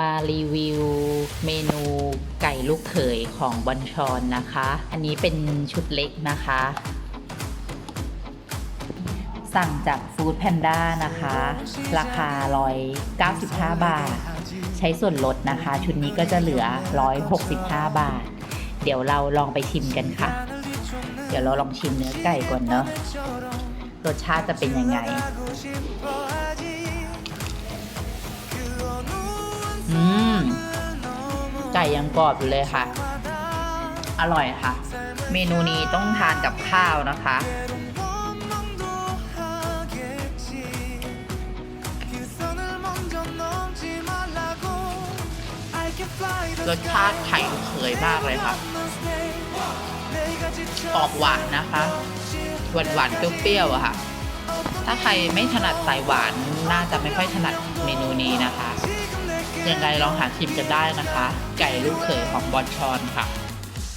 มารีวิวเมนูไก่ลูกเขยของบอนชอนนะคะ อันนี้เป็นชุดเล็กนะคะ สั่งจากฟู้ดแพนด้านะคะ ราคา 195 บาท ใช้ส่วนลดนะคะ ชุดนี้ก็จะเหลือ 165 บาท เดี๋ยวเราลองไปชิมกันค่ะ เดี๋ยวเราลองชิมเนื้อไก่ก่อนเนาะรสชาติจะเป็นยังไง ก่ยังกรอบอยู่เลยค่ะ อร่อยค่ะ เมนูนี้ต้องทานกับข้าวนะคะ รสชาติไข่เขยมากเลยค่ะออกหวานนะคะ หวานหวานๆเปรี้ยวๆอะค่ะ ถ้าใครไม่ถนัดสายหวานน่าจะไม่ค่อยถนัดเมนูนี้นะคะ ยังไงลองหาชิมกันได้นะคะ ไก่ลูกเขยของบอนชอนค่ะ